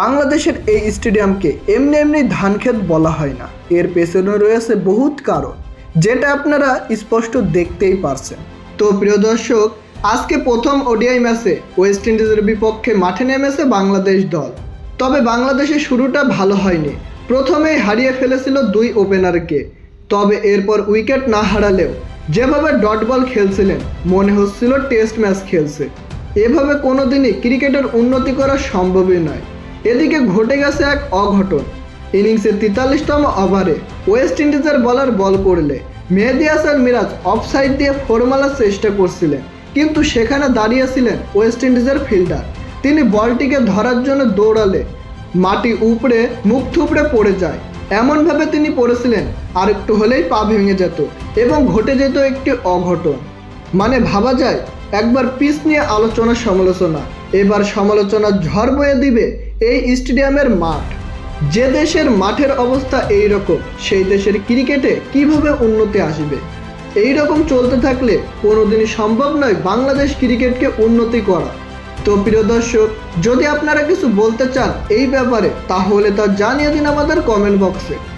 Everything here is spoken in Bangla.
বাংলাদেশের এই স্টেডিয়ামকে এমনি এমনি ধানক্ষেত বলা হয় না। এর পেছনে রয়েছে বহুত কারণ, যেটা আপনারা স্পষ্ট দেখতেই পারছেন। তো প্রিয় দর্শক, আজকে প্রথম ওডিআই ম্যাচে ওয়েস্ট ইন্ডিজের বিপক্ষে মাঠে নেমেছে বাংলাদেশ দল। তবে বাংলাদেশের শুরুটা ভালো হয়নি। প্রথমেই হারিয়ে ফেলেছিল দুই ওপেনারকে। তবে এরপর উইকেট না হারালেও যেভাবে ডট বল খেলছিলেন, মনে হচ্ছিল টেস্ট ম্যাচ খেলছে। এভাবে কোনোদিনই ক্রিকেটের উন্নতি করা সম্ভবই নয়। এদিকে ঘটে গেছে এক অঘটন। ইনিংসের তেতাল্লিশতম ওভারে ওয়েস্ট ইন্ডিজের বলার বল করলে। মেহেদি হাসান মিরাজ অফসাইড দিয়ে ফোর মারার চেষ্টা করছিলেন, কিন্তু সেখানে দাঁড়িয়েছিলেন ওয়েস্ট ইন্ডিজের ফিল্ডার। তিনি বলটিকে ধরার জন্য দৌড়ালে মাটি উপড়ে, মুখ থুপড়ে পড়ে যায়। এমনভাবে তিনি পড়েছিলেন, আর একটু হলেই পা ভেঙে যেত এবং ঘটে যেত একটি অঘটন। মানে ভাবা যায়, একবার পিস নিয়ে আলোচনা সমালোচনা এবার সমালোচনার ঝড় বয়ে দিবে এই স্টেডিয়ামের মাঠ। যে দেশের মাঠের অবস্থা এই রকম সেই দেশের ক্রিকেটে কীভাবে উন্নতি আসবে? এই রকম চলতে থাকলে কোনোদিনই সম্ভব নয় বাংলাদেশ ক্রিকেটকে উন্নতি করা। তো প্রিয় দর্শক, যদি আপনারা কিছু বলতে চান এই ব্যাপারে, তাহলে তা জানিয়ে দিন আমাদের কমেন্ট বক্সে।